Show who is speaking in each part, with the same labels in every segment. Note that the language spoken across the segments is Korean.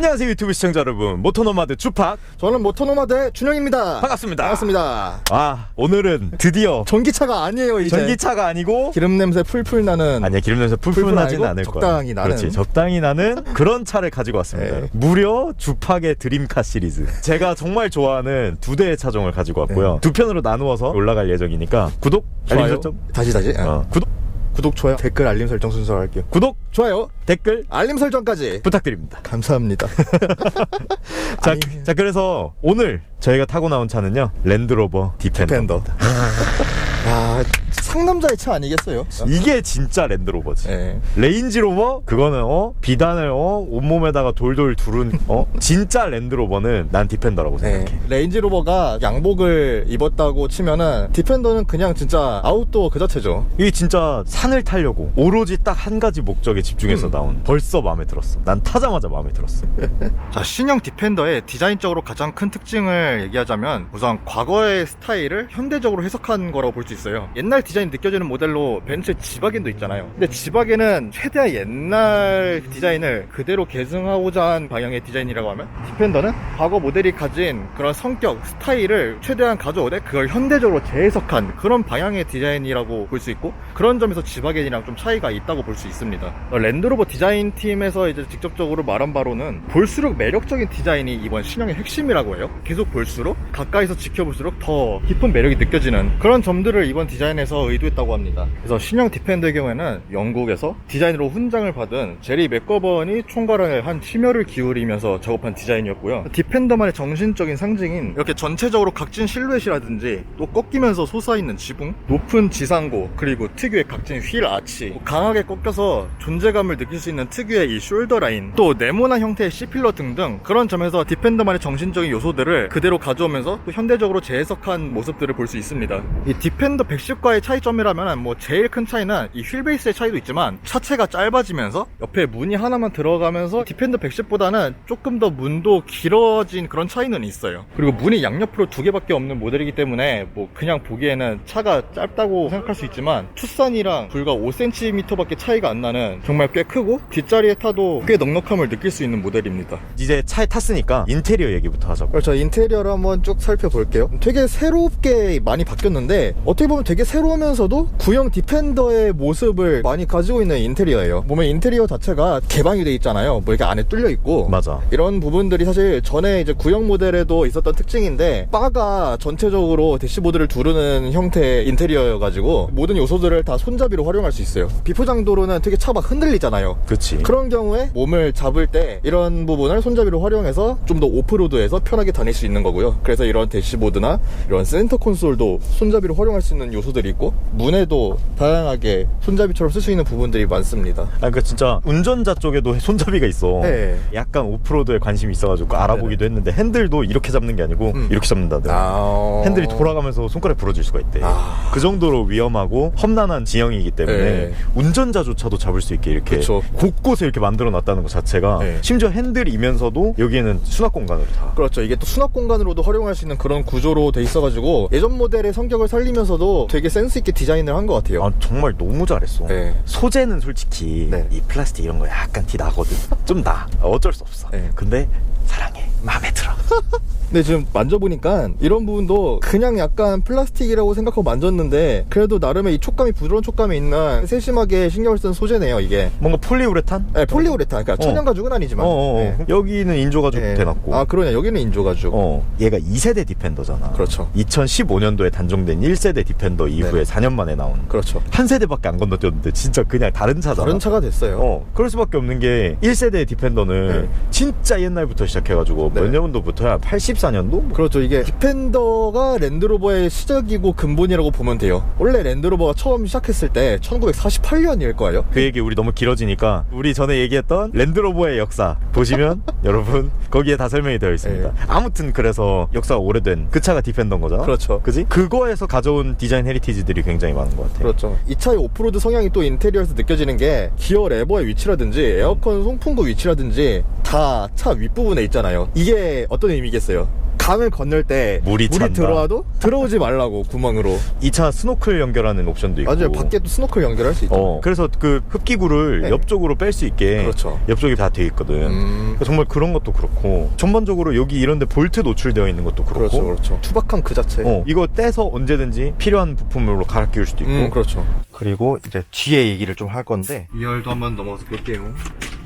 Speaker 1: 안녕하세요 유튜브 시청자 여러분 모토노마드 주팍
Speaker 2: 저는 모토노마드의 준영입니다.
Speaker 1: 반갑습니다.
Speaker 2: 반갑습니다.
Speaker 1: 아 오늘은 드디어
Speaker 2: 전기차가 아니에요 이제.
Speaker 1: 전기차가 아니고
Speaker 2: 기름 냄새 풀풀 나는.
Speaker 1: 아니야 기름 냄새 풀풀
Speaker 2: 풀풀
Speaker 1: 나진 않을 거야
Speaker 2: 적당히 나는.
Speaker 1: 그렇지 적당히 나는 그런 차를 가지고 왔습니다
Speaker 2: 네.
Speaker 1: 무려 주팍의 드림카 시리즈 제가 정말 좋아하는 두 대의 차종을 가지고 왔고요 두 편으로 나누어서 올라갈 예정이니까 구독 알림
Speaker 2: 좋아요.
Speaker 1: 설정
Speaker 2: 다시 다시. 어.
Speaker 1: 어, 구독
Speaker 2: 구독 좋아요 댓글 알림 설정 순서로 할게요.
Speaker 1: 구독
Speaker 2: 좋아요
Speaker 1: 댓글
Speaker 2: 알림 설정까지.
Speaker 1: 부탁드립니다
Speaker 2: 감사합니다.
Speaker 1: 자,
Speaker 2: 아니.
Speaker 1: 자 그래서 오늘 저희가 타고 나온 차는요 랜드로버 디펜더
Speaker 2: 펜더. 야 상남자의 차 아니겠어요?
Speaker 1: 이게 진짜 랜드로버지
Speaker 2: 네.
Speaker 1: 레인지로버 그거는 어 비단을 어 온몸에다가 돌돌 두른 어 진짜 랜드로버는 난 디펜더라고
Speaker 2: 네.
Speaker 1: 생각해
Speaker 2: 레인지로버가 양복을 입었다고 치면은 디펜더는 그냥 진짜 아웃도어 그 자체죠.
Speaker 1: 이게 진짜 산을 타려고 오로지 딱 한 가지 목적에 집중해서
Speaker 2: 음.
Speaker 1: 나온 벌써 마음에 들었어 난 타자마자 마음에 들었어
Speaker 2: 자, 신형 디펜더의 디자인적으로 가장 큰 특징을 얘기하자면 우선 과거의 스타일을 현대적으로 해석한 거라고 볼 수 있어요. 옛날 디자인 느껴지는 모델로 벤츠 지바겐도 있잖아요. 근데 지바겐은 최대한 옛날 디자인을 그대로 계승하고자 한 방향의 디자인이라고 하면 디펜더는 과거 모델이 가진 그런 성격, 스타일을 최대한 가져오되 그걸 현대적으로 재해석한 그런 방향의 디자인이라고 볼 수 있고 그런 점에서 지바겐이랑 좀 차이가 있다고 볼 수 있습니다. 어, 랜드로버 디자인 팀에서 이제 직접적으로 말한 바로는 볼수록 매력적인 디자인이 이번 신형의 핵심이라고 해요. 계속 볼수록 가까이서 지켜볼수록 더 깊은 매력이 느껴지는 그런 점들을 이번 디자인에서 의도했다고 합니다. 그래서 신형 디펜더의 경우에는 영국에서 디자인으로 훈장을 받은 제리 맥거번이 총괄을 한 심혈을 기울이면서 작업한 디자인이었고요. 디펜더만의 정신적인 상징인 이렇게 전체적으로 각진 실루엣이라든지 또 꺾이면서 솟아있는 지붕, 높은 지상고, 그리고 특유의 각진 휠 아치, 뭐 강하게 꺾여서 존재감을 느낄 수 있는 특유의 이 숄더 라인, 또 네모난 형태의 C필러 등등 그런 점에서 디펜더만의 정신적인 요소들을 그대로 가져오면서 또 현대적으로 재해석한 모습들을 볼 수 있습니다. 이 디펜 더 110과의 차이점이라면 뭐 제일 큰 차이는 이 휠베이스의 차이도 있지만 차체가 짧아지면서 옆에 문이 하나만 들어가면서 디펜더 110보다는 조금 더 문도 길어진 그런 차이는 있어요. 그리고 문이 양옆으로 두 개밖에 없는 모델이기 때문에 뭐 그냥 보기에는 차가 짧다고 생각할 수 있지만 투싼이랑 불과 5cm밖에 차이가 안 나는 정말 꽤 크고 뒷자리에 타도 꽤 넉넉함을 느낄 수 있는 모델입니다.
Speaker 1: 이제 차에 탔으니까 인테리어 얘기부터 하자고
Speaker 2: 그렇죠. 인테리어를 한번 쭉 살펴볼게요. 되게 새롭게 많이 바뀌었는데 어떻게 보면 되게 새로우면서도 구형 디펜더의 모습을 많이 가지고 있는 인테리어예요. 보면 인테리어 자체가 개방이 돼 있잖아요. 뭐 이렇게 안에 뚫려 있고
Speaker 1: 맞아
Speaker 2: 이런 부분들이 사실 전에 이제 구형 모델에도 있었던 특징인데 바가 전체적으로 대시보드를 두르는 형태의 인테리어여가지고 모든 요소들을 다 손잡이로 활용할 수 있어요. 비포장 도로는 되게 차막 흔들리잖아요.
Speaker 1: 그치
Speaker 2: 그런 경우에 몸을 잡을 때 이런 부분을 손잡이로 활용해서 좀 더 오프로드에서 편하게 다닐 수 있는 거고요. 그래서 이런 대시보드나 이런 센터 콘솔도 손잡이로 활용할 수 있는 요소들이 있고 문에도 다양하게 손잡이처럼 쓸 수 있는 부분들이 많습니다.
Speaker 1: 아, 그러니까 진짜 운전자 쪽에도 손잡이가 있어.
Speaker 2: 네.
Speaker 1: 약간 오프로드에 관심이 있어가지고 알아보기도 했는데 핸들도 이렇게 잡는 게 아니고
Speaker 2: 음.
Speaker 1: 이렇게 잡는다더라.
Speaker 2: 아...
Speaker 1: 핸들이 돌아가면서 손가락 부러질 수가 있대.
Speaker 2: 아.
Speaker 1: 그 정도로 위험하고 험난한 지형이기 때문에
Speaker 2: 네.
Speaker 1: 운전자조차도 잡을 수 있게 이렇게
Speaker 2: 그쵸.
Speaker 1: 곳곳에 이렇게 만들어 놨다는 것 자체가
Speaker 2: 네.
Speaker 1: 심지어 핸들이면서도 여기에는 수납 공간으로 다.
Speaker 2: 그렇죠. 이게 또 수납 공간으로도 활용할 수 있는 그런 구조로 돼 있어가지고 예전 모델의 성격을 살리면서 도 되게 센스 있게 디자인을 한 것 같아요.
Speaker 1: 아, 정말 너무 잘했어.
Speaker 2: 네.
Speaker 1: 소재는 솔직히
Speaker 2: 네.
Speaker 1: 이 플라스틱 이런 거 약간 티 나거든. 좀 나. 어쩔 수 없어.
Speaker 2: 네.
Speaker 1: 근데 사랑해. 마음에 들어.
Speaker 2: 근데 지금 만져보니까 이런 부분도 그냥 약간 플라스틱이라고 생각하고 만졌는데 그래도 나름의 이 촉감이 부드러운 촉감이 있는 세심하게 신경을 쓴 소재네요 이게
Speaker 1: 뭔가 폴리우레탄?
Speaker 2: 네, 폴리우레탄 그러니까
Speaker 1: 어.
Speaker 2: 천연 가죽은 아니지만
Speaker 1: 어어어.
Speaker 2: 네.
Speaker 1: 여기는 인조 가죽
Speaker 2: 네.
Speaker 1: 대놨고.
Speaker 2: 아 그러냐 여기는 인조 가죽
Speaker 1: 어, 얘가 2세대 디펜더잖아.
Speaker 2: 그렇죠.
Speaker 1: 2015년도에 단종된 1세대 디펜더 이후에
Speaker 2: 네네.
Speaker 1: 4년 만에 나온.
Speaker 2: 그렇죠
Speaker 1: 한 세대밖에 안 건너뛰었는데 진짜 그냥 다른 차잖아.
Speaker 2: 다른 차가 됐어요
Speaker 1: 어, 그럴 수밖에 없는 게 1세대 디펜더는
Speaker 2: 네.
Speaker 1: 진짜 옛날부터 시작해가지고
Speaker 2: 네.
Speaker 1: 몇 년도부터야? 84년도?
Speaker 2: 그렇죠 이게 디펜더가 랜드로버의 시작이고 근본이라고 보면 돼요 원래 랜드로버가 처음 시작했을 때 1948년일 거예요
Speaker 1: 그 얘기 우리 너무 길어지니까 우리 전에 얘기했던 랜드로버의 역사 보시면 여러분 거기에 다 설명이 되어 있습니다.
Speaker 2: 네.
Speaker 1: 아무튼 그래서 역사가 오래된 그 차가 디펜더인 거잖아.
Speaker 2: 그렇죠.
Speaker 1: 그지? 그거에서 가져온 디자인 헤리티지들이 굉장히 많은 것 같아.
Speaker 2: 그렇죠. 이 차의 오프로드 성향이 또 인테리어에서 느껴지는 게 기어 레버의 위치라든지 에어컨 송풍구 위치라든지 다 차 윗부분에 있잖아요. 이게 어떤 의미겠어요? 강을 건널 때
Speaker 1: 물이 찬다.
Speaker 2: 들어와도 들어오지 말라고 구멍으로.
Speaker 1: 이차 스노클 연결하는 옵션도 있고
Speaker 2: 맞아요. 밖에 또 스노클 연결할 수 있죠.
Speaker 1: 어, 그래서 그 흡기구를
Speaker 2: 네.
Speaker 1: 옆쪽으로 뺄 수 있게
Speaker 2: 그렇죠.
Speaker 1: 옆쪽이 다 돼 있거든.
Speaker 2: 음.
Speaker 1: 정말 그런 것도 그렇고 전반적으로 여기 이런데 볼트 노출되어 있는 것도 그렇고
Speaker 2: 그렇죠, 그렇죠. 투박함 그 자체.
Speaker 1: 어, 이거 떼서 언제든지 필요한 부품으로 갈아 끼울 수도 있고
Speaker 2: 음, 그렇죠. 그리고 이제 뒤에 얘기를 좀 할 건데 2열도 한번 넘어서 볼게요.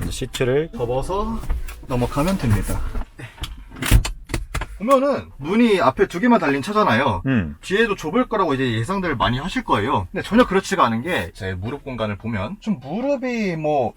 Speaker 1: 시트를
Speaker 2: 접어서 넘어가면 됩니다. 네. 보면은 문이 앞에 두 개만 달린 차잖아요.
Speaker 1: 음.
Speaker 2: 뒤에도 좁을 거라고 이제 예상들을 많이 하실 거예요. 근데 전혀 그렇지가 않은 게 제 무릎 공간을 보면 좀 무릎이 뭐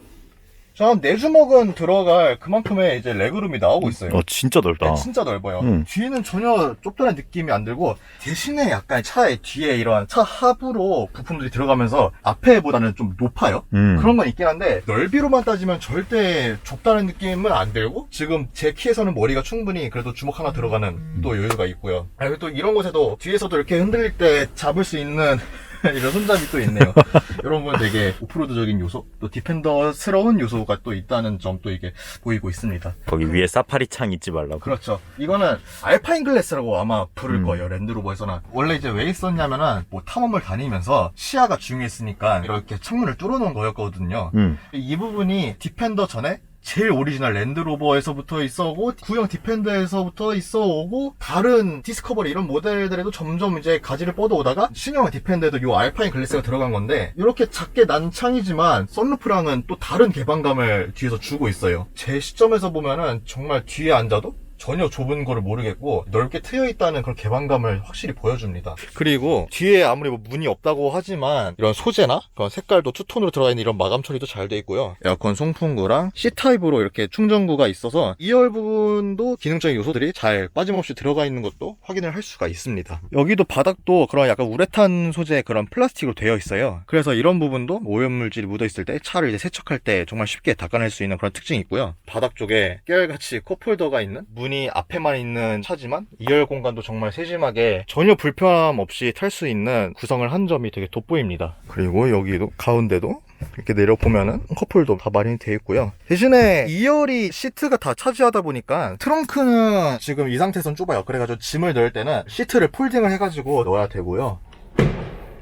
Speaker 2: 전내 주먹은 들어갈 그만큼의 이제 레그룸이 나오고 있어요.
Speaker 1: 어 진짜 넓다.
Speaker 2: 네, 진짜 넓어요.
Speaker 1: 음.
Speaker 2: 뒤에는 전혀 좁다는 느낌이 안 들고 대신에 약간 차의 뒤에 이런 차 하부로 부품들이 들어가면서 앞에보다는 좀 높아요.
Speaker 1: 음.
Speaker 2: 그런 건 있긴 한데 넓이로만 따지면 절대 좁다는 느낌은 안 들고 지금 제 키에서는 머리가 충분히 그래도 주먹 하나 들어가는 또 여유가 있고요. 아, 그리고 또 이런 곳에도 뒤에서도 이렇게 흔들릴 때 잡을 수 있는 이런 손잡이 또 있네요. 이런 건 되게 오프로드적인 요소, 또 디펜더스러운 요소가 또 있다는 점도 이게 보이고 있습니다.
Speaker 1: 거기 위에 사파리 창 잊지 말라고.
Speaker 2: 그렇죠. 이거는 알파인 글래스라고 아마 부를
Speaker 1: 음.
Speaker 2: 거예요. 랜드로버에서는. 원래 이제 왜 있었냐면은 뭐 탐험을 다니면서 시야가 중요했으니까 이렇게 창문을 뚫어놓은 거였거든요.
Speaker 1: 음.
Speaker 2: 이 부분이 디펜더 전에 제일 오리지널 랜드로버에서부터 있어오고 구형 디펜더에서부터 있어오고 다른 디스커버리 이런 모델들에도 점점 이제 가지를 뻗어오다가 신형 디펜더에도 요 알파인 글래스가 들어간 건데 이렇게 작게 난 창이지만 썬루프랑은 또 다른 개방감을 뒤에서 주고 있어요. 제 시점에서 보면은 정말 뒤에 앉아도 전혀 좁은 거를 모르겠고 넓게 트여 있다는 그런 개방감을 확실히 보여줍니다. 그리고 뒤에 아무리 뭐 문이 없다고 하지만 이런 소재나 그런 색깔도 투톤으로 들어가 있는 이런 마감 처리도 잘 돼 있고요. 에어컨 송풍구랑 C 타입으로 이렇게 충전구가 있어서 2열 부분도 기능적인 요소들이 잘 빠짐없이 들어가 있는 것도 확인을 할 수가 있습니다. 여기도 바닥도 그런 약간 우레탄 소재 그런 플라스틱으로 되어 있어요. 그래서 이런 부분도 오염물질이 묻어 있을 때 차를 이제 세척할 때 정말 쉽게 닦아낼 수 있는 그런 특징이 있고요. 바닥 쪽에 깨알같이 컵홀더가 있는 문이 앞에만 있는 차지만 2열 공간도 정말 세심하게 전혀 불편함 없이 탈 수 있는 구성을 한 점이 되게 돋보입니다. 그리고 여기도 가운데도 이렇게 내려보면은 컵홀도 다 마련이 되어 있고요. 대신에 2열이 시트가 다 차지하다 보니까 트렁크는 지금 이 상태에선 좁아요. 그래가지고 짐을 넣을 때는 시트를 폴딩을 해가지고 넣어야 되고요.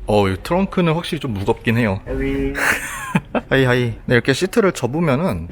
Speaker 2: 어, 이 트렁크는 확실히 좀 무겁긴 해요. 하이 하이. 네, 이렇게 시트를 접으면은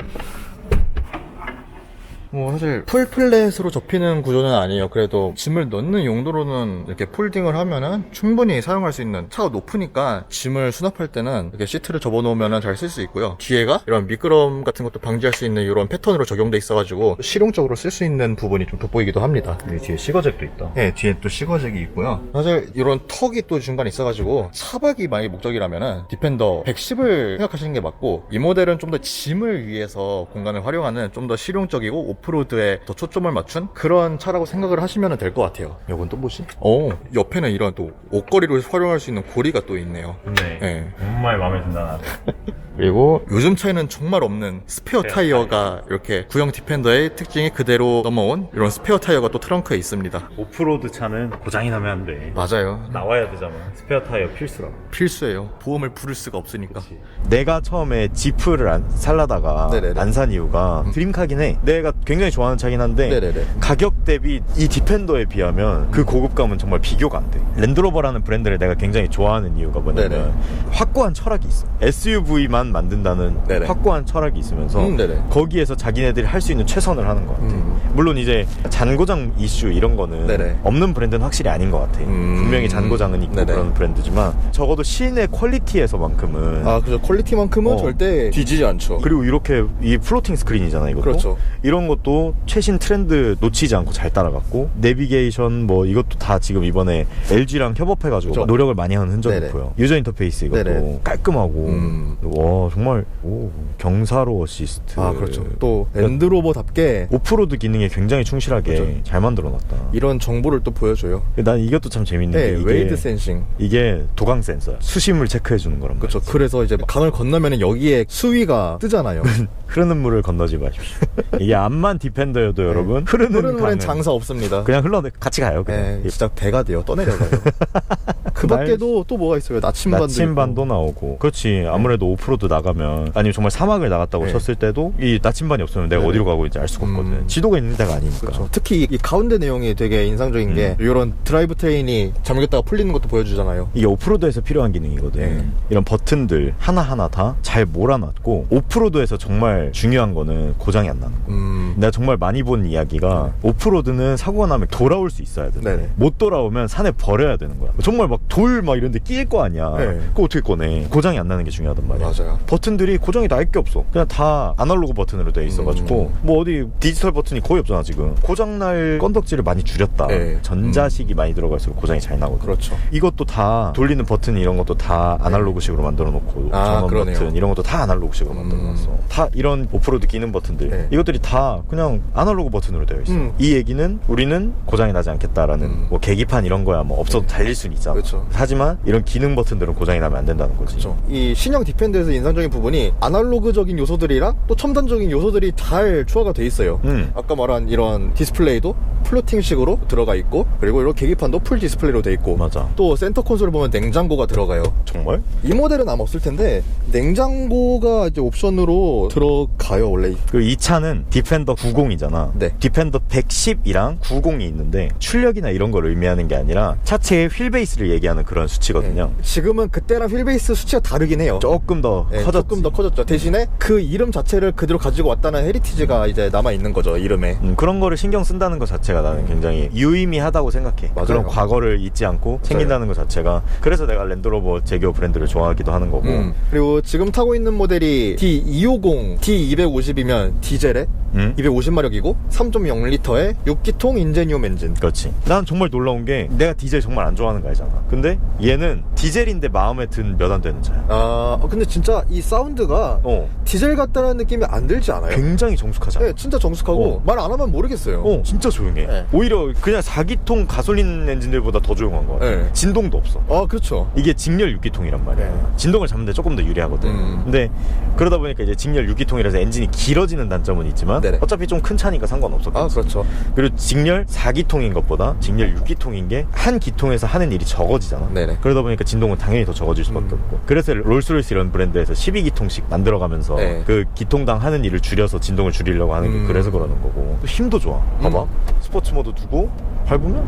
Speaker 2: 뭐 사실 풀 플랫으로 접히는 구조는 아니에요. 그래도 짐을 넣는 용도로는 이렇게 폴딩을 하면은 충분히 사용할 수 있는 차가 높으니까 짐을 수납할 때는 이렇게 시트를 접어 놓으면은 잘 쓸 수 있고요. 뒤에가 이런 미끄럼 같은 것도 방지할 수 있는 이런 패턴으로 적용돼 있어가지고 실용적으로 쓸 수 있는 부분이 좀 돋보이기도 합니다.
Speaker 1: 여기 뒤에 시거잭도 있다.
Speaker 2: 네, 뒤에 또 시거잭이 있고요. 사실 이런 턱이 또 중간에 있어가지고 차박이 만약에 목적이라면은 디펜더 110을 생각하시는 게 맞고 이 모델은 좀 더 짐을 위해서 공간을 활용하는 좀 더 실용적이고 오프로드에 더 초점을 맞춘 그런 차라고 생각을 하시면 될 것 같아요. 이건 또 뭐지? 어, 옆에는 이런 또 옷걸이로 활용할 수 있는 고리가 또 있네요.
Speaker 1: 네.
Speaker 2: 네.
Speaker 1: 정말 마음에 든다 나.
Speaker 2: 그리고 요즘 차에는 정말 없는 스페어 타이어가 이렇게 구형 디펜더의 특징이 그대로 넘어온 이런 스페어 타이어가 또 트렁크에 있습니다.
Speaker 1: 오프로드 차는 고장이 나면 안 돼.
Speaker 2: 맞아요.
Speaker 1: 나와야 되잖아. 스페어 타이어 필수라고.
Speaker 2: 필수예요. 보험을 부를 수가 없으니까.
Speaker 1: 내가 처음에 지프를 안, 살라다가
Speaker 2: 네네네.
Speaker 1: 안 산 이유가 드림카긴 해. 내가 굉장히 좋아하는 차긴 한데
Speaker 2: 네네네.
Speaker 1: 가격 대비 이 디펜더에 비하면 그 고급감은 정말 비교가 안 돼. 랜드로버라는 브랜드를 내가 굉장히 좋아하는 이유가 뭐냐면
Speaker 2: 네네.
Speaker 1: 확고한 철학이 있어. SUV만 만든다는
Speaker 2: 네네.
Speaker 1: 확고한 철학이 있으면서
Speaker 2: 음.
Speaker 1: 거기에서 자기네들이 할 수 있는 최선을 하는 것 같아.
Speaker 2: 음.
Speaker 1: 물론 이제 잔고장 이슈 이런 거는
Speaker 2: 네네.
Speaker 1: 없는 브랜드는 확실히 아닌 것 같아.
Speaker 2: 음.
Speaker 1: 분명히 잔고장은 있고. 그런 브랜드지만 적어도 시내 퀄리티에서만큼은
Speaker 2: 아, 그죠. 퀄리티만큼은
Speaker 1: 어.
Speaker 2: 절대 뒤지지 않죠.
Speaker 1: 그리고 이렇게 이 플로팅 스크린이잖아 이것도
Speaker 2: 그렇죠.
Speaker 1: 이런 것도 최신 트렌드 놓치지 않고 잘 따라갔고 내비게이션 뭐 이것도 다 지금 이번에 LG랑 협업해가지고
Speaker 2: 그렇죠.
Speaker 1: 노력을 많이 하는 흔적이
Speaker 2: 네네.
Speaker 1: 보여 유저 인터페이스 이것도
Speaker 2: 네네.
Speaker 1: 깔끔하고
Speaker 2: 음.
Speaker 1: 와 정말 오, 경사로 어시스트
Speaker 2: 아, 그렇죠. 또 랜드로버답게
Speaker 1: 오프로드 기능에 굉장히 충실하게
Speaker 2: 그렇죠.
Speaker 1: 잘 만들어놨다
Speaker 2: 이런 정보를 또 보여줘요.
Speaker 1: 난 이것도 참 재밌는
Speaker 2: 네,
Speaker 1: 게 이게,
Speaker 2: 웨이드 센싱.
Speaker 1: 이게 도강 센서야 수심을 체크해 주는 거란 말이야
Speaker 2: 그렇죠. 그래서 이제 강을 건너면 여기에 수위가 뜨잖아요.
Speaker 1: 흐르는 물을 건너지 마십시오 이게 암만 디펜더여도 여러분 흐르는
Speaker 2: 흐르는 물엔
Speaker 1: 강은
Speaker 2: 장사 없습니다.
Speaker 1: 그냥 흘러 같이 가요 그냥
Speaker 2: 네, 진짜 배가 돼요. 떠내려가요. 그
Speaker 1: 날-
Speaker 2: 밖에도 또 뭐가 있어요? 나침반도
Speaker 1: 나침반도
Speaker 2: 있고.
Speaker 1: 나오고 그렇지 아무래도 오프로드 나가면 아니면 정말 사막을 나갔다고
Speaker 2: 네.
Speaker 1: 쳤을 때도 이 나침반이 없으면 내가
Speaker 2: 네네.
Speaker 1: 어디로 가고 있는지 알 수가 없거든
Speaker 2: 음.
Speaker 1: 지도가 있는 데가 아니니까
Speaker 2: 그렇죠. 특히 이 가운데 내용이 되게 인상적인 게
Speaker 1: 음.
Speaker 2: 이런 드라이브 트레인이 잠겼다가 풀리는 것도 보여주잖아요.
Speaker 1: 이게 오프로드에서 필요한 기능이거든
Speaker 2: 네.
Speaker 1: 이런 버튼들 하나하나 다 잘 몰아놨고 오프로드에서 정말 중요한 거는 고장이 안 나는 거
Speaker 2: 음.
Speaker 1: 내가 정말 많이 본 이야기가 오프로드는 사고가 나면 돌아올 수 있어야 돼. 못 돌아오면 산에 버려야 되는 거야. 정말 막돌 막 이런 데 끼일 거 아니야.
Speaker 2: 네.
Speaker 1: 그거 어떻게 꺼내? 고장이 안 나는 게 중요하단 말이야.
Speaker 2: 맞아요.
Speaker 1: 버튼들이 고장이 날 게 없어. 그냥 다 아날로그 버튼으로 돼 있어가지고
Speaker 2: 음.
Speaker 1: 뭐 어디 디지털 버튼이 거의 없잖아 지금. 고장 날 건덕지를 많이 줄였다.
Speaker 2: 네.
Speaker 1: 전자식이 많이 들어갈수록 고장이 잘 나거든.
Speaker 2: 그렇죠.
Speaker 1: 이것도 다 돌리는 버튼 이런 것도 다 아날로그식으로 만들어 놓고
Speaker 2: 아,
Speaker 1: 전원
Speaker 2: 그러네요.
Speaker 1: 버튼 이런 것도 다 아날로그식으로 만들어
Speaker 2: 음.
Speaker 1: 놨어. 다 이런 오프로드 기능 버튼들
Speaker 2: 네.
Speaker 1: 이것들이 다 그냥 아날로그 버튼으로 되어 있어.
Speaker 2: 음.
Speaker 1: 이 얘기는 우리는 고장이 나지 않겠다라는
Speaker 2: 음.
Speaker 1: 뭐 계기판 이런 거야 뭐 없어도 달릴 수는 있잖아.
Speaker 2: 그렇죠.
Speaker 1: 하지만 이런 기능 버튼들은 고장이 나면 안 된다는 거지.
Speaker 2: 그렇죠. 이 신형 디펜더에서 인상적인 부분이 아날로그적인 요소들이랑 또 첨단적인 요소들이 잘 조화가 돼 있어요.
Speaker 1: 음.
Speaker 2: 아까 말한 이런 디스플레이도 플로팅식으로 들어가 있고 그리고 이런 계기판도 풀 디스플레이로 돼 있고
Speaker 1: 맞아.
Speaker 2: 또 센터 콘솔을 보면 냉장고가 들어가요.
Speaker 1: 정말?
Speaker 2: 이 모델은 아마 없을 텐데 냉장고가 이제 옵션으로 들어가요 원래.
Speaker 1: 그 이 차는 디펜더 90이잖아.
Speaker 2: 네.
Speaker 1: 디펜더 110이랑 90이 있는데 출력이나 이런 걸 의미하는 게 아니라 차체의 휠 베이스를 얘기 하는 그런 수치거든요.
Speaker 2: 네. 지금은 그때랑 휠베이스 수치가 다르긴 해요.
Speaker 1: 조금 더
Speaker 2: 네,
Speaker 1: 커졌지.
Speaker 2: 조금 더 커졌죠. 대신에 그 이름 자체를 그대로 가지고 왔다는 헤리티지가 이제 남아 있는 거죠 이름에.
Speaker 1: 음, 그런 거를 신경 쓴다는 것 자체가 나는 굉장히 유의미하다고 생각해.
Speaker 2: 맞아요.
Speaker 1: 그런 과거를 잊지 않고 챙긴다는 것 자체가. 그래서 내가 랜드로버 제기어 브랜드를 좋아하기도 하는 거고.
Speaker 2: 음. 그리고 지금 타고 있는 모델이 D250, D250이면 디젤에
Speaker 1: 음?
Speaker 2: 250마력이고 3.0리터의 6기통 인제니움 엔진.
Speaker 1: 그렇지. 난 정말 놀라운 게 내가 디젤 정말 안 좋아하는 거 알잖아. 근데 얘는 디젤인데 마음에 든 몇 안 되는 차야.
Speaker 2: 아, 어, 근데 진짜 이 사운드가
Speaker 1: 어.
Speaker 2: 디젤 같다는 느낌이 안 들지 않아요?
Speaker 1: 굉장히 정숙하잖아.
Speaker 2: 네, 진짜 정숙하고
Speaker 1: 어.
Speaker 2: 말안 하면 모르겠어요.
Speaker 1: 어, 진짜 조용해.
Speaker 2: 네.
Speaker 1: 오히려 그냥 4기통 가솔린 엔진들보다 더 조용한 거 같아.
Speaker 2: 네.
Speaker 1: 진동도 없어.
Speaker 2: 아, 그렇죠.
Speaker 1: 이게 직렬 6기통이란 말이야.
Speaker 2: 네.
Speaker 1: 진동을 잡는데 조금 더 유리하거든.
Speaker 2: 음.
Speaker 1: 근데 그러다 보니까 이제 직렬 6기통이라서 엔진이 길어지는 단점은 있지만
Speaker 2: 네네.
Speaker 1: 어차피 좀 큰 차니까 상관없었겠지.
Speaker 2: 아, 그렇죠.
Speaker 1: 그리고 직렬 4기통인 것보다 직렬 6기통인 게 한 기통에서 하는 일이 적어지 잖아.
Speaker 2: 네네.
Speaker 1: 그러다 보니까 진동은 당연히 더 적어질 수밖에
Speaker 2: 음.
Speaker 1: 없고. 그래서 롤스로이스 이런 브랜드에서 12기통씩 만들어가면서
Speaker 2: 네.
Speaker 1: 그 기통당 하는 일을 줄여서 진동을 줄이려고 하는 게
Speaker 2: 음.
Speaker 1: 그래서 그러는 거고. 또 힘도 좋아. 봐봐. 스포츠 모드 두고 밟으면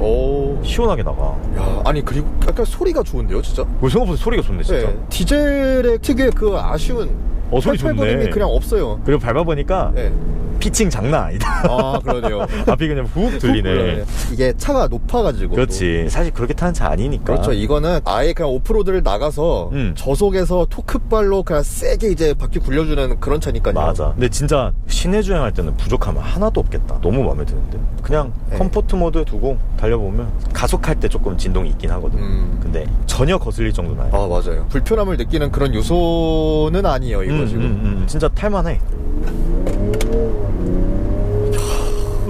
Speaker 2: 오.
Speaker 1: 시원하게 나가.
Speaker 2: 야, 아니 그리고 약간 소리가 좋은데요, 진짜?
Speaker 1: 그 생각보다 소리가 좋네 진짜.
Speaker 2: 네. 디젤의 특유의 그 아쉬운
Speaker 1: 어, 소리 좋네.
Speaker 2: 그냥 없어요.
Speaker 1: 그리고 밟아보니까
Speaker 2: 네.
Speaker 1: 피칭 장난 아니다.
Speaker 2: 아, 그러네요.
Speaker 1: 앞이 그냥 훅 들리네.
Speaker 2: 이게 차가 높아가지고.
Speaker 1: 그렇지. 사실 그렇게 타는 차 아니니까.
Speaker 2: 그렇죠. 이거는 아예 그냥 오프로드를 나가서
Speaker 1: 음.
Speaker 2: 저속에서 토크발로 그냥 세게 이제 바퀴 굴려주는 그런 차니까요.
Speaker 1: 맞아. 근데 진짜 시내 주행할 때는 부족함은 하나도 없겠다. 너무 마음에 드는데. 그냥
Speaker 2: 네.
Speaker 1: 컴포트 모드 두고 달려보면 가속할 때 조금 진동이 있긴 하거든.
Speaker 2: 음.
Speaker 1: 근데 전혀 거슬릴 정도는 아니야.
Speaker 2: 아 맞아요. 불편함을 느끼는 그런 요소는 아니에요 이거
Speaker 1: 음,
Speaker 2: 지금.
Speaker 1: 음, 음. 진짜 탈만해.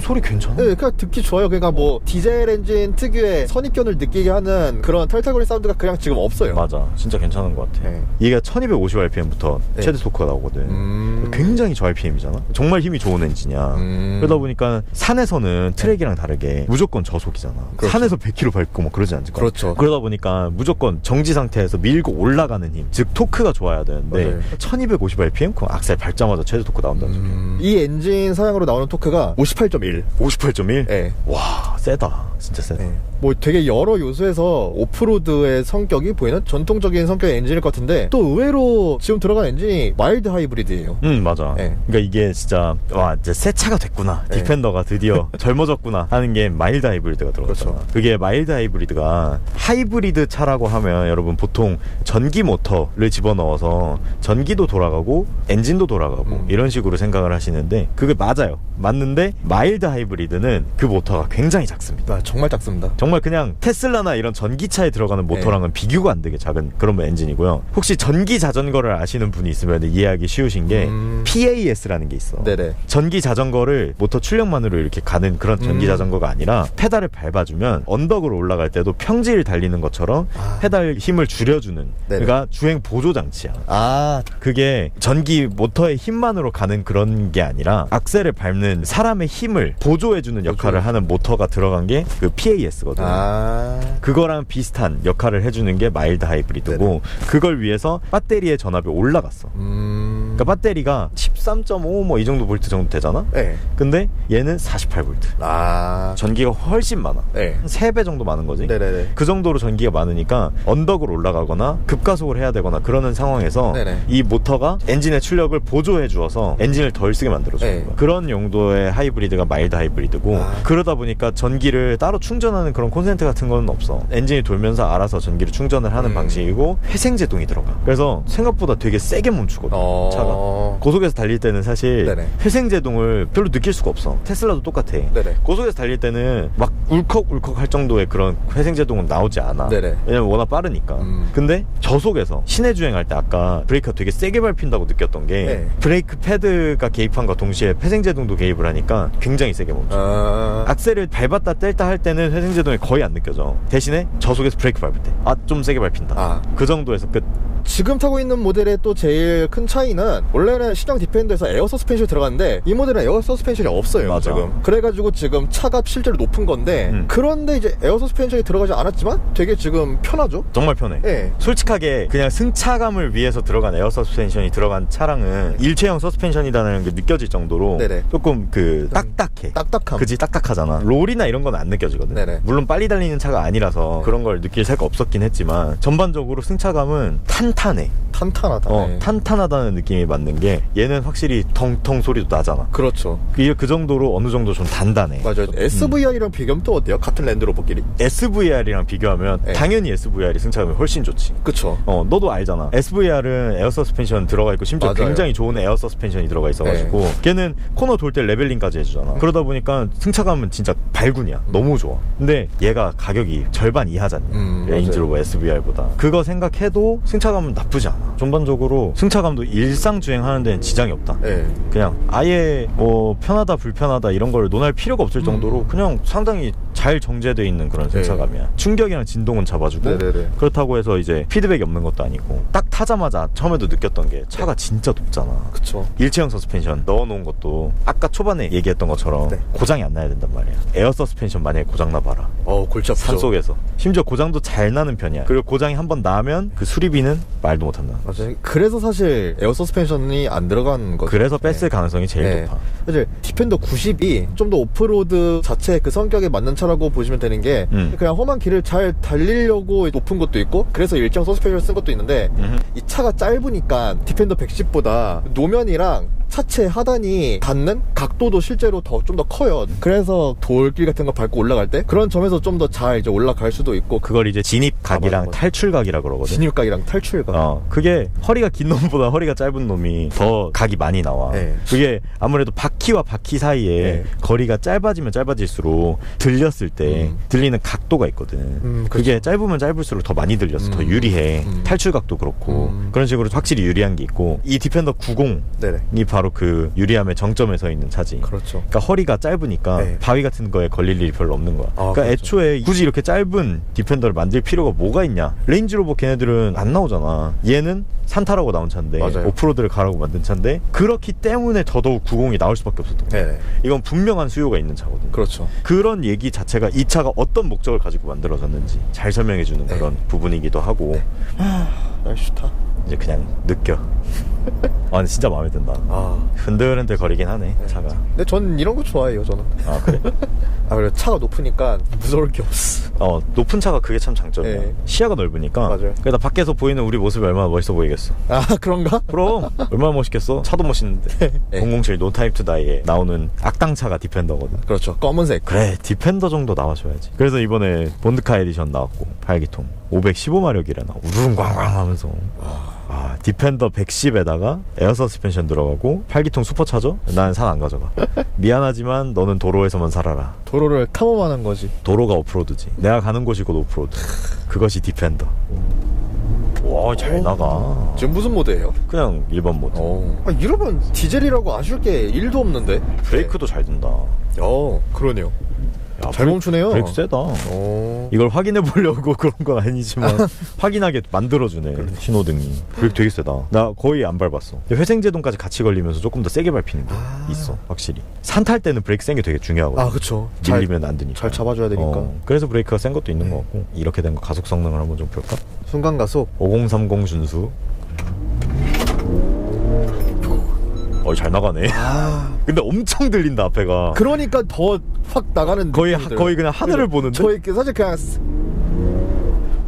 Speaker 1: 소리 괜찮아?
Speaker 2: 네, 그냥 듣기 좋아요. 그러니까 뭐 디젤 엔진 특유의 선입견을 느끼게 하는 그런 탈탈거리 사운드가 그냥 지금 없어요.
Speaker 1: 맞아. 진짜 괜찮은 것 같아.
Speaker 2: 네.
Speaker 1: 얘가 1250rpm부터
Speaker 2: 네.
Speaker 1: 최대 토크가 나오거든.
Speaker 2: 음.
Speaker 1: 굉장히 저 RPM이잖아. 정말 힘이 좋은 엔진이야.
Speaker 2: 음.
Speaker 1: 그러다 보니까 산에서는 트랙이랑 다르게 무조건 저속이잖아.
Speaker 2: 그렇죠.
Speaker 1: 산에서 100km 밟고 뭐 그러지 않을까?
Speaker 2: 그렇죠.
Speaker 1: 그러다 보니까 무조건 정지 상태에서 밀고 올라가는 힘, 즉 토크가 좋아야 되는데
Speaker 2: 맞아요.
Speaker 1: 1250rpm 그 악셀 밟자마자 최대 토크 나온다는 소리야.
Speaker 2: 음. 이 엔진 사양으로 나오는 토크가 58.1.
Speaker 1: 58.1?
Speaker 2: 네.
Speaker 1: 와, 세다. 진짜 세다.
Speaker 2: 네. 뭐 되게 여러 요소에서 오프로드의 성격이 보이는 전통적인 성격의 엔진일 것 같은데 또 의외로 지금 들어간 엔진이 마일드 하이브리드예요.
Speaker 1: 응 맞아.
Speaker 2: 네.
Speaker 1: 그러니까 이게 진짜 와 이제 새 차가 됐구나.
Speaker 2: 네.
Speaker 1: 디펜더가 드디어 젊어졌구나 하는 게 마일드 하이브리드가 들어갔잖아.
Speaker 2: 그렇죠.
Speaker 1: 그게 마일드 하이브리드가 하이브리드 차라고 하면 여러분 보통 전기 모터를 집어넣어서 전기도 돌아가고 엔진도 돌아가고
Speaker 2: 음.
Speaker 1: 이런 식으로 생각을 하시는데 그게 맞아요. 맞는데 마일드 하이브리드는 그 모터가 굉장히 작습니다.
Speaker 2: 아, 정말 작습니다.
Speaker 1: 정말 그냥 테슬라나 이런 전기차에 들어가는 모터랑은
Speaker 2: 네.
Speaker 1: 비교가 안 되게 작은 그런 엔진이고요. 혹시 전기 자전거를 아시는 분이 있으면 이해하기 쉬우신 게
Speaker 2: 음.
Speaker 1: PAS라는 게 있어.
Speaker 2: 네네.
Speaker 1: 전기 자전거를 모터 출력만으로 이렇게 가는 그런 전기
Speaker 2: 음.
Speaker 1: 자전거가 아니라 페달을 밟아주면 언덕으로 올라갈 때도 평지를 달리는 것처럼
Speaker 2: 아.
Speaker 1: 페달 힘을 줄여주는
Speaker 2: 네네.
Speaker 1: 그러니까 주행 보조 장치야.
Speaker 2: 아,
Speaker 1: 그게 전기 모터의 힘만으로 가는 그런 게 아니라 악셀을 밟는 사람의 힘을 보조해주는 역할을
Speaker 2: 보조.
Speaker 1: 하는 모터가 들어간 게 그 PAS거든.
Speaker 2: 아.
Speaker 1: 그거랑 비슷한 역할을 해주는 게 마일드 하이브리드고 그걸 위해서 배터리의 전압이 올라갔어.
Speaker 2: 음.
Speaker 1: 그러니까 배터리가 13.5 뭐 이 정도 볼트 정도 되잖아.
Speaker 2: 네.
Speaker 1: 근데 얘는 48 볼트.
Speaker 2: 아.
Speaker 1: 전기가 훨씬 많아.
Speaker 2: 네.
Speaker 1: 한 3배 정도 많은 거지.
Speaker 2: 네네네.
Speaker 1: 그 정도로 전기가 많으니까 언덕을 올라가거나 급가속을 해야 되거나 그러는 상황에서
Speaker 2: 네네.
Speaker 1: 이 모터가 엔진의 출력을 보조해 주어서 엔진을 덜 쓰게 만들어 주는
Speaker 2: 네.
Speaker 1: 거야. 그런 용도의 하이브리드가 마일드 하이브리드고
Speaker 2: 아.
Speaker 1: 그러다 보니까 전기를 따로 충전하는 그런 콘센트 같은 건 없어. 엔진이 돌면서 알아서 전기를 충전을 하는
Speaker 2: 음.
Speaker 1: 방식이고 회생 제동이 들어가. 그래서 생각보다 되게 세게 멈추거든.
Speaker 2: 어.
Speaker 1: 차 가. 고속에서 달릴 때는 사실
Speaker 2: 네네.
Speaker 1: 회생 제동을 별로 느낄 수가 없어. 테슬라도 똑같아.
Speaker 2: 네네.
Speaker 1: 고속에서 달릴 때는 막 울컥울컥 할 정도의 그런 회생 제동은 나오지 않아.
Speaker 2: 네네.
Speaker 1: 왜냐면 워낙 빠르니까.
Speaker 2: 음.
Speaker 1: 근데 저속에서 시내 주행할 때 아까 브레이크가 되게 세게 밟힌다고 느꼈던 게
Speaker 2: 네.
Speaker 1: 브레이크 패드가 개입한과 동시에 회생 제동도 개입을 하니까 굉장히 세게 멈춰.
Speaker 2: 아.
Speaker 1: 악셀을 밟았다 뗄다 할 때는 회생 제동이 거의 안 느껴져. 대신에 저속에서 브레이크 밟을 때, 아 좀 세게 밟힌다.
Speaker 2: 아.
Speaker 1: 그 정도에서 끝.
Speaker 2: 지금 타고 있는 모델의 또 제일 큰 차이는 원래는 신형 디펜더에서 에어 서스펜션이 들어갔는데 이 모델은 에어 서스펜션이 없어요
Speaker 1: 맞아.
Speaker 2: 지금 그래가지고 지금 차가 실제로 높은 건데
Speaker 1: 음.
Speaker 2: 그런데 이제 에어 서스펜션이 들어가지 않았지만 되게 지금 편하죠
Speaker 1: 정말 편해.
Speaker 2: 예.
Speaker 1: 솔직하게 그냥 승차감을 위해서 들어간 에어 서스펜션이 들어간 차량은 일체형 서스펜션이라는 게 느껴질 정도로
Speaker 2: 네네.
Speaker 1: 조금 그 딱딱해.
Speaker 2: 딱딱함
Speaker 1: 그지 딱딱하잖아. 롤이나 이런 건 안 느껴지거든.
Speaker 2: 네네.
Speaker 1: 물론 빨리 달리는 차가 아니라서 그런 걸 느낄 새가 없었긴 했지만 전반적으로 승차감은 탄탄해.
Speaker 2: 탄탄하다
Speaker 1: 어,
Speaker 2: 예.
Speaker 1: 탄탄하다는 느낌이 맞는 게 얘는 확실히 텅텅 소리도 나잖아.
Speaker 2: 그렇죠
Speaker 1: 그, 그 정도로 어느 정도 좀 단단해.
Speaker 2: 맞아요 SVR이랑 비교하면 또 어때요? 같은 랜드로버끼리
Speaker 1: SVR이랑 비교하면
Speaker 2: 네.
Speaker 1: 당연히 SVR이 승차감이 훨씬 좋지.
Speaker 2: 그쵸
Speaker 1: 어, 너도 알잖아. SVR은 에어 서스펜션 들어가 있고 심지어
Speaker 2: 맞아요.
Speaker 1: 굉장히 좋은 에어 서스펜션이 들어가 있어가지고 걔는 코너 돌 때 레벨링까지 해주잖아. 그러다 보니까 승차감은 진짜 발군이야. 너무 좋아. 근데 얘가 가격이 절반 이하잖아.
Speaker 2: 음,
Speaker 1: 레인지로버 SVR보다. 그거 생각해도 승차감은 나쁘지 않아. 전반적으로 승차감도 일상 주행하는 데는 지장이 없다.
Speaker 2: 예.
Speaker 1: 그냥 아예 뭐 편하다 불편하다 이런 걸 논할 필요가 없을 정도로
Speaker 2: 음.
Speaker 1: 그냥 상당히 잘 정제돼 있는 그런 승차감이야. 충격이랑 진동은 잡아주고
Speaker 2: 네. 네네네.
Speaker 1: 그렇다고 해서 이제 피드백이 없는 것도 아니고 딱 타자마자 처음에도 느꼈던 게 차가 진짜 높잖아.
Speaker 2: 그쵸
Speaker 1: 일체형 서스펜션 넣어놓은 것도 아까 초반에 얘기했던 것처럼
Speaker 2: 네.
Speaker 1: 고장이 안 나야 된단 말이야. 에어 서스펜션 만약에 고장 나봐라.
Speaker 2: 어 골치 아프죠
Speaker 1: 산 속에서 심지어 고장도 잘 나는 편이야. 그리고 고장이 한 번 나면 그 수리비는 말도 못한다.
Speaker 2: 맞아요 그래서 사실 에어 서스펜션이 안 들어간 거죠
Speaker 1: 그래서 뺐을 가능성이 제일
Speaker 2: 네.
Speaker 1: 높아.
Speaker 2: 사실 디펜더 90이 좀 더 오프로드 자체 그 성격에 맞는 차라고 보시면 되는 게
Speaker 1: 음.
Speaker 2: 그냥 험한 길을 잘 달리려고 높은 것도 있고 그래서 일정 서스펜션을 쓴 것도 있는데
Speaker 1: 음흠.
Speaker 2: 이 차가 짧으니까 디펜더 110보다 노면이랑 차체 하단이 닿는 각도도 실제로 더 좀 더 커요. 그래서 돌길 같은 거 밟고 올라갈 때 그런 점에서 좀 더 잘 이제 올라갈 수도 있고 그
Speaker 1: 그걸 이제 진입각이랑. 탈출각이라 그러거든.
Speaker 2: 진입각이랑 탈출각.
Speaker 1: 어, 그게 허리가 긴 놈보다 허리가 짧은 놈이 더 각이 많이 나와.
Speaker 2: 네.
Speaker 1: 그게 아무래도 바퀴와 바퀴 사이에
Speaker 2: 네.
Speaker 1: 거리가 짧아지면 짧아질수록 들렸을 때
Speaker 2: 음.
Speaker 1: 들리는 각도가 있거든.
Speaker 2: 음,
Speaker 1: 그게 짧으면 짧을수록 더 많이 들려서 더
Speaker 2: 음.
Speaker 1: 유리해.
Speaker 2: 음.
Speaker 1: 탈출각도 그렇고
Speaker 2: 음.
Speaker 1: 그런 식으로 확실히 유리한 게 있고 이 디펜더 90이
Speaker 2: 네네.
Speaker 1: 바로 그 유리함의 정점에 서 있는 차지.
Speaker 2: 그렇죠.
Speaker 1: 그러니까 허리가 짧으니까
Speaker 2: 네.
Speaker 1: 바위 같은 거에 걸릴 일이 별로 없는 거야.
Speaker 2: 아,
Speaker 1: 그러니까
Speaker 2: 그렇죠.
Speaker 1: 애초에 굳이 이렇게 짧은 디펜더를 만들 필요가 뭐가 있냐? 레인지로버 걔네들은 안 나오잖아. 얘는 산타라고 나온 차인데
Speaker 2: 맞아요.
Speaker 1: 오프로드를 가라고 만든 차인데 그렇기 때문에 더더욱 90이 나올 수밖에 없었던 거야.
Speaker 2: 네네.
Speaker 1: 이건 분명한 수요가 있는 차거든.
Speaker 2: 그렇죠.
Speaker 1: 그런 얘기 자체가 이 차가 어떤 목적을 가지고 만들어졌는지 잘 설명해 주는
Speaker 2: 네.
Speaker 1: 그런 부분이기도 하고
Speaker 2: 날씨 좋다.
Speaker 1: 이제 그냥 느껴. 아 근데 진짜 마음에 든다.
Speaker 2: 아.
Speaker 1: 흔들흔들 거리긴 하네 차가.
Speaker 2: 근데 전 이런 거 좋아해요, 저는.
Speaker 1: 아 그래?
Speaker 2: 아, 그래 차가 높으니까 무서울 게 없어.
Speaker 1: 어 높은 차가 그게 참 장점이야.
Speaker 2: 네.
Speaker 1: 시야가 넓으니까.
Speaker 2: 맞아요.
Speaker 1: 그러다 밖에서 보이는 우리 모습이 얼마나 멋있어 보이겠어.
Speaker 2: 아, 그런가?
Speaker 1: 그럼 얼마나 멋있겠어? 차도 멋있는데.
Speaker 2: 네.
Speaker 1: 007 노타입 투 다이에 나오는 악당차가 디펜더거든.
Speaker 2: 그렇죠. 검은색.
Speaker 1: 그래 디펜더 정도 나와줘야지. 그래서 이번에 본드카 에디션 나왔고 8기통 515마력이래나 우르릉광광 하면서. 아, 디펜더 110에다가 에어 서스펜션 들어가고 8기통 슈퍼차저? 나는 산안 가져가. 미안하지만 너는 도로에서만 살아라.
Speaker 2: 도로를 탐험하는 거지.
Speaker 1: 도로가 오프로드지. 내가 가는 곳이 곧 오프로드. 그것이 디펜더. 와, 잘 나가.
Speaker 2: 지금 무슨 모드예요?
Speaker 1: 그냥 일반 모드.
Speaker 2: 어. 아, 이러면 디젤이라고 아쉬울 게 1도 없는데?
Speaker 1: 브레이크도 잘 든다.
Speaker 2: 어, 그러네요.
Speaker 1: 야,
Speaker 2: 잘 멈추네요.
Speaker 1: 브레이크 세다.
Speaker 2: 오.
Speaker 1: 이걸 확인해 보려고 그런 건 아니지만 확인하게 만들어주네 신호등이 브레이크 되게 세다 나 거의 안 밟았어 회생제동까지 같이 걸리면서 조금 더 세게 밟히는 게
Speaker 2: 아.
Speaker 1: 있어 확실히 산 탈 때는 브레이크 센 게 되게 중요하거든
Speaker 2: 아. 잘,
Speaker 1: 밀리면 안 되니까
Speaker 2: 잘 잡아줘야 되니까.
Speaker 1: 어, 그래서 브레이크가 센 것도 있는 것 같고 이렇게 된 거 가속 성능을 한번 좀 볼까?
Speaker 2: 순간 가속.
Speaker 1: 5030 준수 어잘 나가네
Speaker 2: 아.
Speaker 1: 근데 엄청 들린다 앞에가
Speaker 2: 그러니까 더 확 나가는
Speaker 1: 거의 하-. 거의 그냥 하늘을 보는데?
Speaker 2: 저희 그 사실 그냥 스-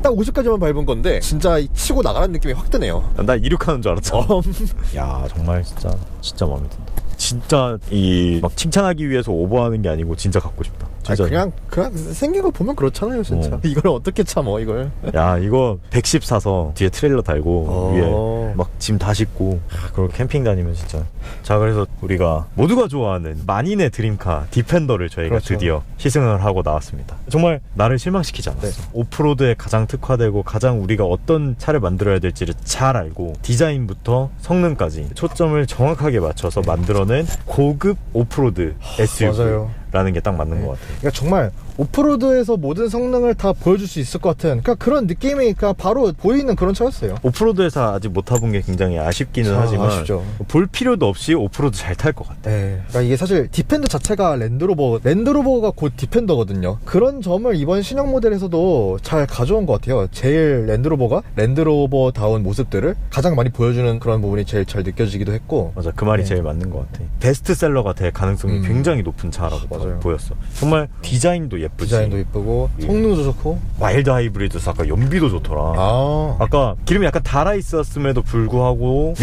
Speaker 2: 딱 50까지만 밟은 건데 진짜 이 치고 나가는 느낌이 확 드네요.
Speaker 1: 나 이륙하는 줄 알았잖아
Speaker 2: 어.
Speaker 1: 야 정말 진짜 진짜 마음에 든다. 진짜 이 막 칭찬하기 위해서 오버하는 게 아니고 진짜 갖고 싶다.
Speaker 2: 아니,
Speaker 1: 진짜
Speaker 2: 그냥 그냥 생긴 거 보면 그렇잖아요, 진짜.
Speaker 1: 어.
Speaker 2: 이걸 어떻게 참어 이걸?
Speaker 1: 야 이거 110 사서 뒤에 트레일러 달고
Speaker 2: 어.
Speaker 1: 위에 막 짐 다 싣고 아, 그리고 캠핑 다니면 진짜 자 그래서 우리가 모두가 좋아하는 만인의 드림카 디펜더를 저희가
Speaker 2: 그렇죠.
Speaker 1: 드디어 시승을 하고 나왔습니다 정말 나를 실망시키지 않았어
Speaker 2: 네.
Speaker 1: 오프로드에 가장 특화되고 가장 우리가 어떤 차를 만들어야 될지를 잘 알고 디자인부터 성능까지 초점을 정확하게 맞춰서 만들어낸 고급 오프로드 SUV
Speaker 2: 맞아요.
Speaker 1: 라는 게 딱 맞는
Speaker 2: 네.
Speaker 1: 것 같아요
Speaker 2: 그러니까 정말 오프로드에서 모든 성능을 다 보여줄 수 있을 것 같은 그러니까 그런 느낌이 그냥 바로 보이는 그런 차였어요.
Speaker 1: 오프로드에서 아직 못 타본 게 굉장히 아쉽기는
Speaker 2: 아,
Speaker 1: 하지만
Speaker 2: 아쉽죠.
Speaker 1: 볼 필요도 없이 오프로드 잘 탈 것 같아.
Speaker 2: 네. 그러니까 이게 사실 디펜더 자체가 랜드로버, 랜드로버가 곧 디펜더거든요. 그런 점을 이번 신형 모델에서도 잘 가져온 것 같아요. 제일 랜드로버가 랜드로버다운 모습들을 가장 많이 보여주는 그런 부분이 제일 잘 느껴지기도 했고.
Speaker 1: 맞아, 그 말이
Speaker 2: 네.
Speaker 1: 제일 맞는 것 같아. 베스트셀러가 될 가능성이
Speaker 2: 음.
Speaker 1: 굉장히 높은 차라고
Speaker 2: 맞아요.
Speaker 1: 보였어. 정말 디자인도 예쁘지.
Speaker 2: 디자인도 이쁘고
Speaker 1: 예.
Speaker 2: 성능도 좋고.
Speaker 1: 와일드 하이브리드 아까 연비도 좋더라.
Speaker 2: 아.
Speaker 1: 아까 기름이 약간 달아 있었음에도 불구하고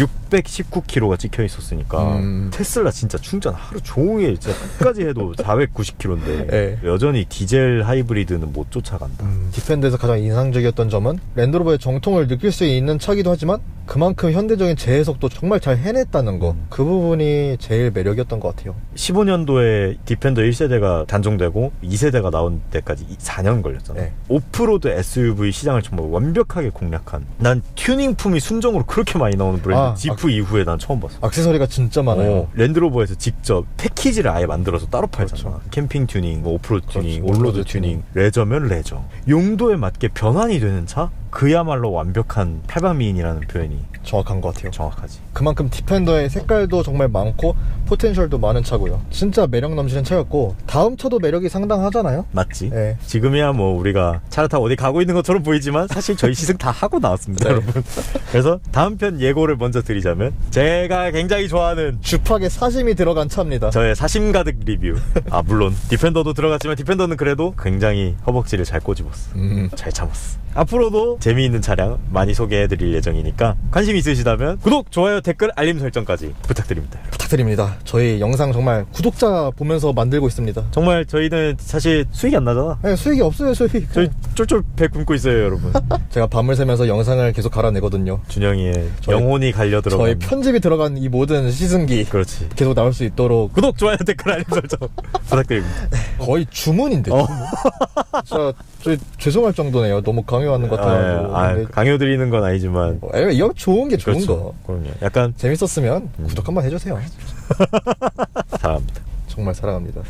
Speaker 1: 619km가 찍혀 있었으니까
Speaker 2: 음.
Speaker 1: 테슬라 진짜 충전 하루 종일 진짜 끝까지 해도 490km인데
Speaker 2: 네.
Speaker 1: 여전히 디젤 하이브리드는 못 쫓아간다.
Speaker 2: 음, 디펜더에서 가장 인상적이었던 점은 랜드로버의 정통을 느낄 수 있는 차기도 하지만 그만큼 현대적인 재해석도 정말 잘 해냈다는 거.
Speaker 1: 음.
Speaker 2: 그 부분이 제일 매력이었던 것 같아요.
Speaker 1: 15년도에 디펜더 1세대가 단종되고 2세대가 나온 때까지 4년 걸렸잖아.
Speaker 2: 네.
Speaker 1: 오프로드 SUV 시장을 정말 완벽하게 공략한. 난 튜닝품이 순정으로 그렇게 많이 나오는 브랜드
Speaker 2: 아,
Speaker 1: 지프 이후에 난 처음 봤어.
Speaker 2: 액세서리가 진짜 많아요.
Speaker 1: 어, 랜드로버에서 직접 패키지를 아예 만들어서 따로 팔잖아.
Speaker 2: 그렇죠.
Speaker 1: 캠핑 튜닝, 뭐 오프로드
Speaker 2: 그렇죠.
Speaker 1: 튜닝, 올로드
Speaker 2: 올로드 튜닝.
Speaker 1: 레저면 레저. 용도에 맞게 변환이 되는 차? 그야말로 완벽한 팔방미인이라는 표현이
Speaker 2: 정확한 것 같아요.
Speaker 1: 정확하지.
Speaker 2: 그만큼 디펜더의 색깔도 정말 많고 포텐셜도 많은 차고요. 진짜 매력 넘치는 차였고 다음 차도 매력이 상당하잖아요.
Speaker 1: 맞지?
Speaker 2: 네.
Speaker 1: 지금이야 뭐 우리가 차를 타고 어디 가고 있는 것처럼 보이지만 사실 저희 시승 다 하고 나왔습니다,
Speaker 2: 네.
Speaker 1: 여러분. 그래서 다음 편 예고를 먼저 드리자면 제가 굉장히 좋아하는
Speaker 2: 주팍에 사심이 들어간 차입니다.
Speaker 1: 저의 사심 가득 리뷰. 아 물론 디펜더도 들어갔지만 디펜더는 그래도 굉장히 허벅지를 잘 꼬집었어.
Speaker 2: 음.
Speaker 1: 잘 참았어. 앞으로도 재미있는 차량 많이 소개해드릴 예정이니까 관심 있으시다면 구독, 좋아요, 댓글, 알림 설정까지 부탁드립니다.
Speaker 2: 부탁드립니다. 저희 영상 정말 구독자 보면서 만들고 있습니다.
Speaker 1: 정말 저희는 사실 수익이 안 나잖아.
Speaker 2: 네, 수익이 없어요, 수익.
Speaker 1: 저희 쫄쫄 배 굶고 있어요, 여러분.
Speaker 2: 제가 밤을 새면서 영상을 계속 갈아내거든요.
Speaker 1: 준영이의
Speaker 2: 저희-
Speaker 1: 영혼이 갈려 들어간
Speaker 2: 저희 편집이 들어간 이 모든 시승기
Speaker 1: 그렇지.
Speaker 2: 계속 나올 수 있도록
Speaker 1: 구독, 좋아요, 댓글, 알림 설정 부탁드립니다.
Speaker 2: 거의 주문인데.
Speaker 1: 어.
Speaker 2: 진짜 저, 죄송할 정도네요. 너무 강요하는 것 같아가 지고.
Speaker 1: 아,
Speaker 2: 근데
Speaker 1: 강요 드리는 건 아니지만
Speaker 2: 뭐, 에이, 이거 좋은 게 좋은
Speaker 1: 그렇죠.
Speaker 2: 거.
Speaker 1: 그럼요. 약간
Speaker 2: 재밌었으면
Speaker 1: 음.
Speaker 2: 구독 한번 해주세요.
Speaker 1: 사랑합니다.
Speaker 2: 정말 사랑합니다.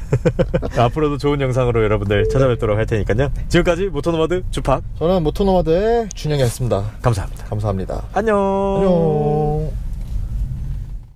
Speaker 1: 앞으로도 좋은 영상으로 여러분들 찾아뵙도록 할 테니까요. 지금까지 모토노마드 주팍
Speaker 2: 저는 모토노마드의 준영이었습니다.
Speaker 1: 감사합니다.
Speaker 2: 감사합니다.
Speaker 1: 안녕.
Speaker 2: 안녕.